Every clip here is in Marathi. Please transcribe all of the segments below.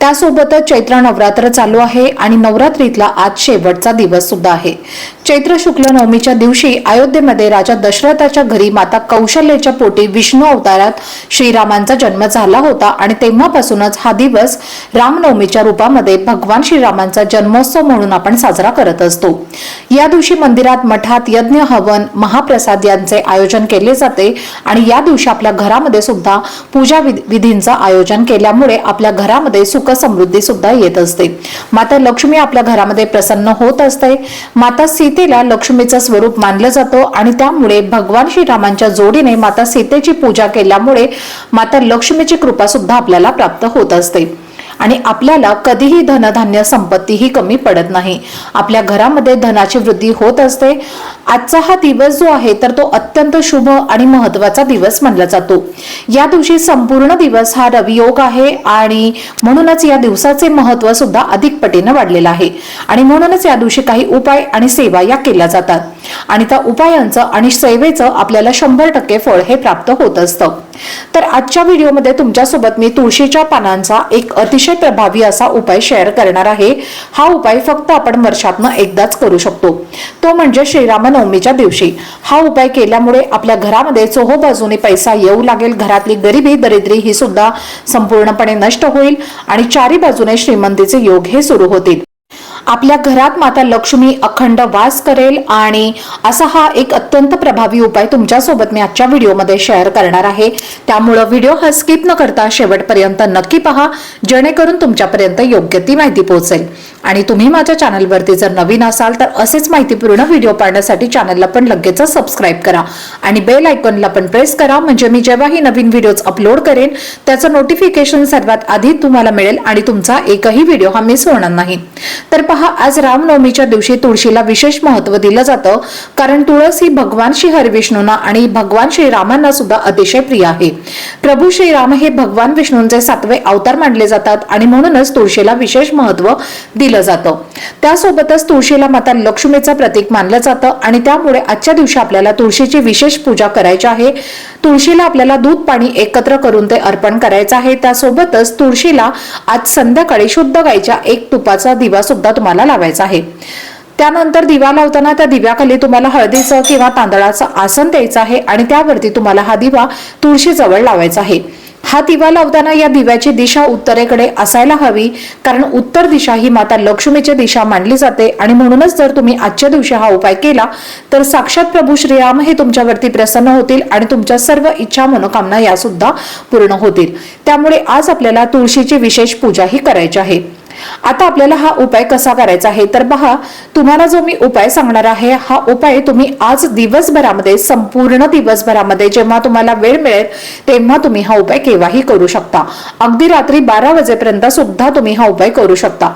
त्यासोबतच चैत्र नवरात्र चालू आहे आणि नवरात्रीतला आज शेवटचा दिवस सुद्धा आहे. चैत्र शुक्ल नवमीच्या दिवशी अयोध्येमध्ये राजा दशरथाच्या घरी माता कौशल्याच्या पोटी विष्णू अवतारात श्रीरामांचा जन्म झाला होता आणि तेव्हापासूनच हा दिवस रामनवमीच्या रूपामध्ये भगवान श्रीरामांचा जन्मोत्सव म्हणून आपण साजरा करत असतो. या दिवशी मंदिरात मठात यज्ञ हवन महाप्रसाद यांचे आयोजन केले जाते आणि या दिवशी आपल्या घरामध्ये सुद्धा पूजा विधींचं आयोजन केल्यामुळे आपल्या घरामध्ये सुख समृद्धी सुद्धा येत असते. माता लक्ष्मी आपल्या घरामध्ये प्रसन्न होत असते. माता सीतेला लक्ष्मीचं स्वरूप मानलं जातं आणि त्यामुळे भगवान श्रीरामांच्या जोडीने माता सीतेची पूजा केल्यामुळे माता लक्ष्मीची कृपा सुद्धा आपल्याला प्राप्त होत असते. आणि आपल्याला कधीही धनधान्य संपत्तीही कमी पडत नाही. आपल्या घरामध्ये धनाची वृद्धी होत असते. आजचा हा दिवस जो आहे तर तो अत्यंत शुभ आणि महत्त्वाचा दिवस मानला जातो. या दिवशी संपूर्ण दिवस हा रवियोग आहे आणि म्हणूनच या दिवसाचे महत्त्व सुद्धा अधिक पटीनं वाढलेलं आहे. आणि म्हणूनच या दिवशी काही उपाय आणि सेवा या केल्या जातात. आणि त्या उपायांचं आणि सेवेचं आपल्याला शंभर टक्के फळ हे प्राप्त होत असतं. तर आजच्या व्हिडिओमध्ये तुमच्यासोबत मी तुळशीच्या पानांचा एक अतिशय प्रभावी असा उपाय शेअर करणार आहे. हा उपाय फक्त आपण वर्षातनं एकदाच करू शकतो. तो म्हणजे श्रीरामनवमीच्या दिवशी. हा उपाय केल्यामुळे आपल्या घरामध्ये चोहो बाजूने पैसा येऊ लागेल. घरातली गरिबी दरिद्री ही सुद्धा संपूर्णपणे नष्ट होईल आणि चारी बाजूने श्रीमंतीचे योग हे सुरू होतील. आपल्या घरात माता लक्ष्मी अखंड वास करेल आणि असा हा एक अत्यंत प्रभावी उपाय तुमच्यासोबत मी आजच्या व्हिडिओमध्ये शेअर करणार आहे. त्यामुळं व्हिडिओ हा स्किप न करता शेवटपर्यंत नक्की पहा जेणेकरून तुमच्यापर्यंत योग्य ती माहिती पोहोचेल. आणि तुम्ही माझ्या चॅनलवरती जर नवीन असाल तर असेच माहितीपूर्ण व्हिडिओ पाहण्यासाठी चॅनलला पण लगेच सबस्क्राईब करा आणि बेल आयकॉनला पण प्रेस करा. म्हणजे मी जेव्हाही नवीन व्हिडिओज अपलोड करेन त्याचं नोटिफिकेशन सर्वात आधी तुम्हाला मिळेल आणि तुमचा एकही व्हिडिओ हा मिस होणार नाही. तर पहा आज रामनवमीच्या दिवशी तुळशीला विशेष महत्त्व दिलं जातं. कारण तुळस ही भगवान श्री हरिविष्णूंना आणि भगवान श्रीरामांना सुद्धा अतिशय प्रिय आहे. प्रभू श्रीराम हे भगवान विष्णूंचे सातवे अवतार मानले जातात आणि म्हणूनच तुळशीला विशेष महत्त्व दिलं जातं. त्यासोबतच तुळशीला माता लक्ष्मीचं प्रतीक मानलं जातं आणि त्यामुळे आजच्या दिवशी आपल्याला तुळशीची विशेष पूजा करायची आहे. तुळशीला आपल्याला दूध पाणी एकत्र करून ते अर्पण करायचं आहे. त्यासोबतच तुळशीला आज संध्याकाळी शुद्ध गाईच्या एक तुपाचा दिवा सुद्धा तुम्हाला लावायचा आहे. त्यानंतर दिवा लावताना त्या दिव्याखाली तुम्हाला हळदीचं किंवा तांदळाचं आसन द्यायचं आहे आणि त्यावरती तुम्हाला हा दिवा तुळशीजवळ लावायचा आहे. हा दिवा लावताना या दिव्याची दिशा उत्तरेकडे असायला हवी कारण उत्तर दिशा ही माता लक्ष्मीची दिशा मानली जाते आणि म्हणूनच जर तुम्ही आजच्या दिवशी हा उपाय केला तर साक्षात प्रभू श्रीराम हे तुमच्यावरती प्रसन्न होतील आणि तुमच्या सर्व इच्छा मनोकामना या सुद्धा पूर्ण होतील. त्यामुळे आज आपल्याला तुळशीची विशेष पूजा ही करायची आहे. आता आपल्याला हा उपाय कसा करायचा आहे? तर पहा तुम्हाला जो मी उपाय सांगणार आहे हा उपाय तुम्ही आज दिवसभरामध्ये संपूर्ण दिवसभरामध्ये जेव्हा तुम्हाला वेळ मिळेल तेव्हा तुम्ही हा उपाय केव्हाही करू शकता. अगदी रात्री बारा वाजेपर्यंत सुद्धा तुम्ही हा उपाय करू शकता.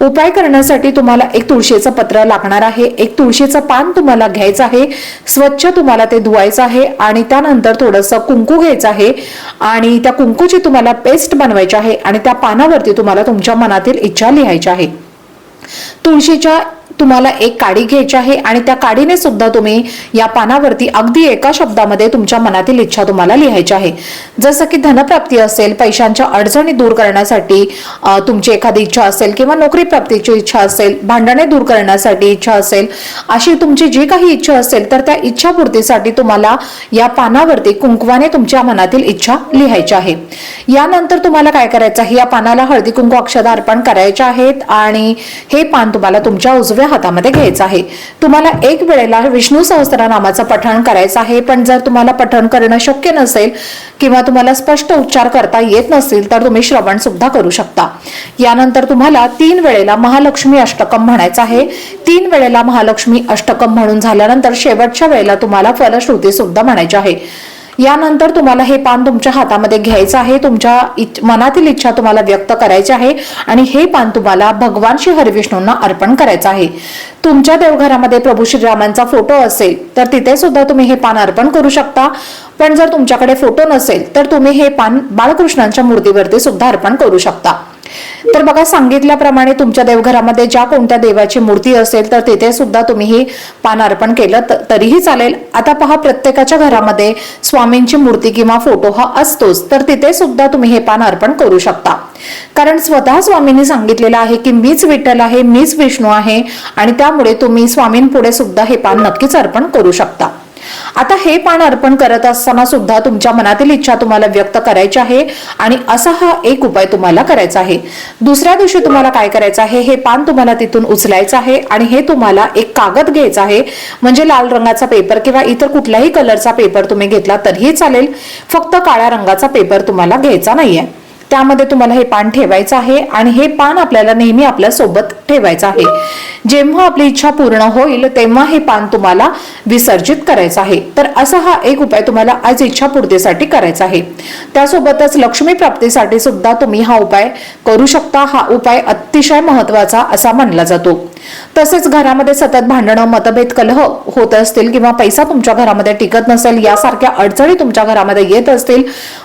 उपाय करण्यासाठी तुम्हाला एक तुळशीचं पत्र लागणार आहे. एक तुळशीचं पान तुम्हाला घ्यायचं आहे. स्वच्छ तुम्हाला ते धुवायचं आहे आणि त्यानंतर थोडंसं कुंकू घ्यायचं आहे आणि त्या कुंकूची तुम्हाला पेस्ट बनवायची आहे आणि त्या पानावरती तुम्हाला तुमच्या मनातील इच्छा लिहायची आहे. तुळशीच्या तुम्हाला एक काडी घ्यायची आहे आणि त्या काडीने सुद्धा तुम्ही या पानावरती अगदी एका शब्दामध्ये तुमच्या मनातील इच्छा तुम्हाला लिहायची आहे. जसं की धनप्राप्ती असेल पैशांच्या अडचणी दूर करण्यासाठी तुमची एखादी इच्छा असेल किंवा नोकरी प्राप्तीची इच्छा असेल भांडणे दूर करण्यासाठी इच्छा असेल अशी तुमची जी काही इच्छा असेल तर त्या इच्छापूर्तीसाठी तुम्हाला या पानावरती कुंकवाने तुमच्या मनातील इच्छा लिहायची आहे. यानंतर तुम्हाला काय करायचं आहे? या पानाला हळदी कुंकू अक्षदा अर्पण करायचे आहेत आणि हे पान तुम्हाला तुमच्या उजव्या हातामध्ये घ्यायचं आहे. तुम्हाला एक वेळेला विष्णू सहस्त्रनामाचं पठण करायचं आहे पण जर तुम्हाला पठण करणं शक्य नसेल किंवा तुम्हाला स्पष्ट उच्चार करता येत नसेल तर तुम्ही श्रवण सुद्धा करू शकता. यानंतर तुम्हाला तीन वेळेला महालक्ष्मी अष्टकम म्हणायचं आहे. तीन वेळेला महालक्ष्मी अष्टकम म्हणून झाल्यानंतर शेवटच्या वेळेला तुम्हाला फलश्रुती सुद्धा म्हणायची आहे. यानंतर तुम्हाला हे पान तुमच्या हातामध्ये घ्यायचं आहे. तुमच्या इच- मनातील इच्छा तुम्हाला व्यक्त करायची आहे आणि हे पान तुम्हाला भगवान श्री हरिविष्णूंना अर्पण करायचं आहे. तुमच्या देवघरामध्ये प्रभू श्रीरामांचा फोटो असेल तर तिथे सुद्धा तुम्ही हे पान अर्पण करू शकता. पण जर तुमच्याकडे फोटो नसेल तर तुम्ही हे पान बाळकृष्णांच्या मूर्तीवरती सुद्धा अर्पण करू शकता. तर बघा सांगितल्याप्रमाणे तुमच्या देवघरामध्ये ज्या कोणत्या देवाची मूर्ती असेल तर तिथे सुद्धा तुम्ही ही पान अर्पण केलं तरीही चालेल. आता पहा प्रत्येकाच्या घरामध्ये स्वामींची मूर्ती किंवा फोटो हा असतोच तर तिथे सुद्धा तुम्ही हे पान अर्पण करू शकता. कारण स्वतः स्वामींनी सांगितलेलं आहे की मीच विठ्ठल आहे मीच विष्णू आहे आणि त्यामुळे तुम्ही स्वामींपुढे सुद्धा हे पान नक्कीच अर्पण करू शकता. आता हे पान अर्पण करत असताना सुद्धा तुमच्या मनातील इच्छा तुम्हाला व्यक्त करायची आहे आणि असा हा एक उपाय तुम्हाला करायचा आहे. दुसऱ्या दिवशी तुम्हाला काय करायचं आहे? हे पान तुम्हाला तिथून उचलायचं आहे आणि हे तुम्हाला एक कागद घ्यायचा आहे. म्हणजे लाल रंगाचा पेपर किंवा इतर कुठल्याही कलरचा पेपर तुम्ही घेतला तरीही चालेल. फक्त काळ्या रंगाचा पेपर तुम्हाला घ्यायचा नाहीये. त्यामध्ये तुम्हाला हे पान ठेवायचं आहे आणि हे पान आपल्याला नेहमी आपल्यासोबत ठेवायचं आहे. जेव्हा आपली इच्छा पूर्ण होईल तेव्हा हे पान तुम्हाला विसर्जित करायचं आहे. तर असा हा एक उपाय तुम्हाला आज इच्छा पूर्तीसाठी करायचा आहे. त्यासोबतच लक्ष्मी प्राप्तीसाठी सुद्धा तुम्ही हा उपाय करू शकता. हा उपाय अतिशय महत्त्वाचा असा मानला जातो. तसेच घरामध्ये सतत भांडणं मतभेद कलह होत असतील किंवा पैसा तुमच्या घरामध्ये टिकत नसेल यासारख्या अडचणी तुमच्या घरामध्ये येत असतील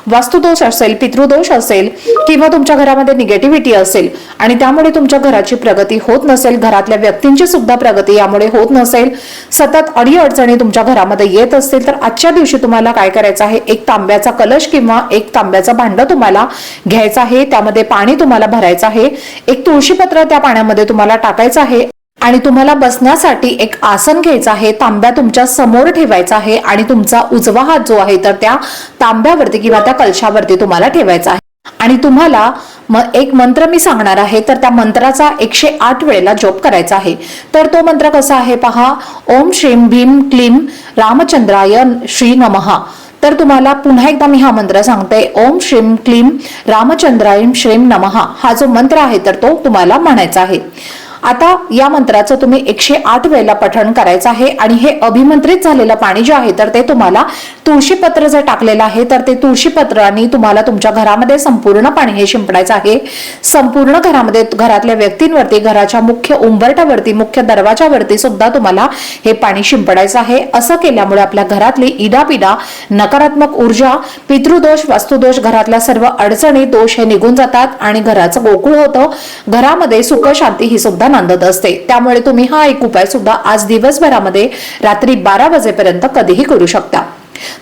वास्तुदोष असेल पितृदोष असेल किंवा तुमच्या घरामध्ये निगेटिव्हिटी असेल आणि त्यामुळे तुमच्या घराची प्रगती होत नसेल घरातल्या व्यक्तींची सुद्धा प्रगती यामुळे होत नसेल सतत अडीअडचणी तुमच्या घरामध्ये येत असतील तर आजच्या दिवशी तुम्हाला काय करायचं आहे? एक तांब्याचा कलश किंवा एक तांब्याचं भांड तुम्हाला घ्यायचं आहे त्यामध्ये पाणी तुम्हाला भरायचं आहे एक तुळशीपत्र त्या पाण्यामध्ये तुम्हाला टाकायचं आहे आणि तुम्हाला बसण्यासाठी एक आसन घ्यायचं आहे तांब्या तुमच्यासमोर ठेवायचा आहे आणि तुमचा उजवा हात जो आहे तर त्या तांब्यावरती किंवा त्या कलशावरती तुम्हाला ठेवायचा आहे. आणि तुम्हाला मग एक मंत्र मी सांगणार आहे तर त्या मंत्राचा एकशे आठ वेळेला जप करायचा आहे. तर तो मंत्र कसा आहे पहा ओम श्रीम भीम क्लीम रामचंद्राय श्री नमहा तर तुम्हाला पुन्हा एकदा मी हा मंत्र सांगते ओम श्रीम क्लीम रामचंद्राय श्रीम नमहा हा जो मंत्र आहे तर तो तुम्हाला म्हणायचा आहे. आता या मंत्राचं तुम्ही एकशे आठ वेळेला पठण करायचं आहे आणि हे अभिमंत्रित झालेलं पाणी जे आहे तर ते तुम्हाला तुळशीपत्र जर टाकलेलं आहे तर ते तुळशीपत्राने तुम्हाला तुमच्या घरामध्ये संपूर्ण पाणी हे शिंपडायचं आहे. संपूर्ण घरामध्ये घरातल्या व्यक्तींवरती घराच्या मुख्य उंबरट्यावरती मुख्य दरवाजावरती सुद्धा तुम्हाला हे पाणी शिंपडायचं आहे. असं केल्यामुळे आपल्या घरातली इडापिडा नकारात्मक ऊर्जा पितृदोष वास्तुदोष घरातल्या सर्व अडचणी दोष हे निघून जातात आणि घराचं गोकुळ होतं. घरामध्ये सुख शांती ही सुद्धा नांदत असते. त्यामुळे तुम्ही हा एक उपाय सुद्धा आज दिवसभरामध्ये रात्री बारा वाजेपर्यंत कधीही करू शकता.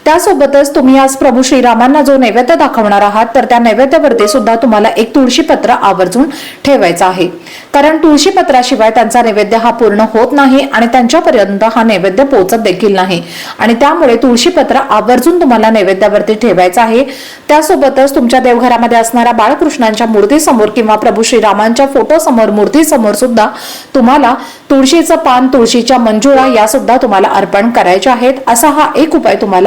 त्यासोबतच तुम्ही आज प्रभू श्रीरामांना जो नैवेद्य दाखवणार आहात तर त्या नैवेद्यावरती सुद्धा तुम्हाला एक तुळशीपत्र आवर्जून ठेवायचं आहे. कारण तुळशीपत्राशिवाय त्यांचा नैवेद्य हा पूर्ण होत नाही आणि त्यांच्यापर्यंत हा नैवेद्य पोहोचत देखील नाही. आणि त्यामुळे तुळशीपत्र आवर्जून तुम्हाला नैवेद्यावरती ठेवायचं आहे. त्यासोबतच तुमच्या देवघरामध्ये असणाऱ्या बाळकृष्णांच्या मूर्तीसमोर किंवा प्रभू श्रीरामांच्या फोटो समोर मूर्तीसमोर सुद्धा तुम्हाला तुळशीचं पान तुळशीच्या मंजुळा या सुद्धा तुम्हाला अर्पण करायच्या आहेत. असा हा एक उपाय तुम्हाला